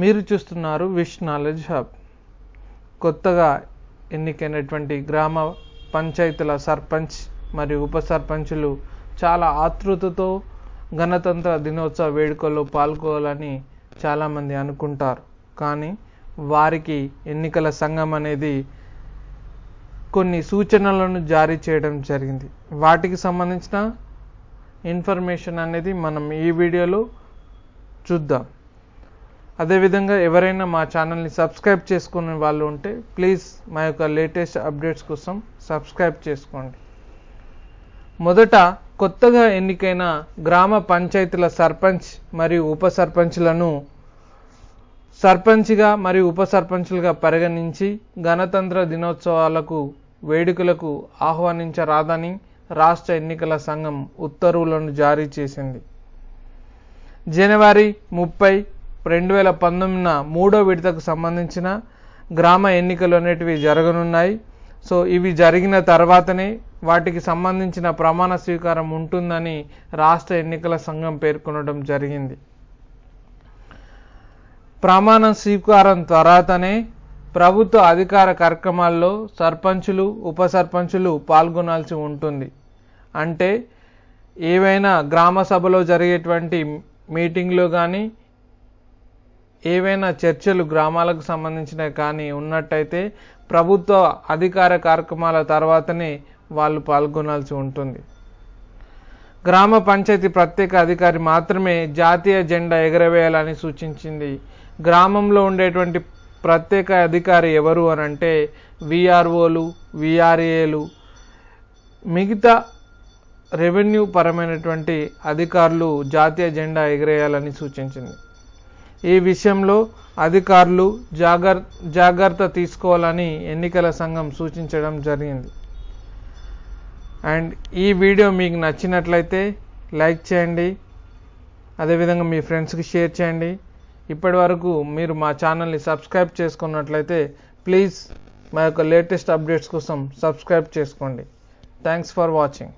మీరు చూస్తున్నారు wish knowledge hub కొత్తగా ఎన్నికైనటువంటి గ్రామ పంచాయతీల సర్పంచ్ మరియు ఉప సర్పంచులు చాలా ఆతృతతో గణతంత్ర దినోత్సవ వేడుకల్లో పాల్గొవాలని చాలామంది అనుకుంటారు. కానీ వారికి ఎన్నికల సంఘం అనేది కొన్ని సూచనలను జారీ చేయడం జరిగింది. వాటికి సంబంధించిన ఇన్ఫర్మేషన్ అనేది మనం ఈ వీడియోలో చూద్దాం. అదేవిధంగా ఎవరైనా మా ఛానల్ని సబ్స్క్రైబ్ చేసుకునే వాళ్ళు ఉంటే ప్లీజ్ మా యొక్క లేటెస్ట్ అప్డేట్స్ కోసం సబ్స్క్రైబ్ చేసుకోండి. మొదట కొత్తగా ఎన్నికైన గ్రామ పంచాయతీల సర్పంచ్ మరియు ఉప సర్పంచ్లను సర్పంచ్గా మరియు ఉప సర్పంచ్లుగా పరిగణించి గణతంత్ర దినోత్సవాలకు వేడుకలకు ఆహ్వానించరాదని రాష్ట్ర ఎన్నికల సంఘం ఉత్తర్వులను జారీ చేసింది. జనవరి ముప్పై రెండు వేల పంతొమ్మిదిన మూడో విడతకు సంబంధించిన గ్రామ ఎన్నికలు అనేటివి జరగనున్నాయి. సో ఇవి జరిగిన తర్వాతనే వాటికి సంబంధించిన ప్రమాణ స్వీకారం ఉంటుందని రాష్ట్ర ఎన్నికల సంఘం పేర్కొనడం జరిగింది. ప్రమాణ స్వీకారం తర్వాతనే ప్రభుత్వ అధికార కార్యక్రమాల్లో సర్పంచులు ఉప సర్పంచులు పాల్గొనాల్సి ఉంటుంది. అంటే ఏవైనా గ్రామ సభలో జరిగేటువంటి మీటింగ్లు కానీ ఏవైనా చర్చలు గ్రామాలకు సంబంధించినవి కానీ ఉన్నట్టయితే ప్రభుత్వ అధికార కార్యక్రమాల తర్వాతనే వాళ్ళు పాల్గొనాల్సి ఉంటుంది. గ్రామ పంచాయతీ ప్రత్యేక అధికారి మాత్రమే జాతీయ జెండా ఎగరవేయాలని సూచించింది. గ్రామంలో ఉండేటువంటి ప్రత్యేక అధికారి ఎవరు అని అంటే విఆర్ఓలు విఆర్ఏలు మిగతా రెవెన్యూ పరమైనటువంటి అధికారులు జాతీయ జెండా ఎగరేయాలని సూచించింది. ఈ విషయంలో అధికారులు జాగర్ జాగ్రత్త తీసుకోవాలని ఎన్నికల సంఘం సూచించడం జరిగింది. అండ్ ఈ వీడియో మీకు నచ్చినట్లయితే లైక్ చేయండి. అదేవిధంగా మీ ఫ్రెండ్స్కి షేర్ చేయండి. ఇప్పటి వరకు మీరు మా ఛానల్ని సబ్స్క్రైబ్ చేసుకున్నట్లయితే ప్లీజ్ మా యొక్క లేటెస్ట్ అప్డేట్స్ కోసం సబ్స్క్రైబ్ చేసుకోండి. Thanks for watching.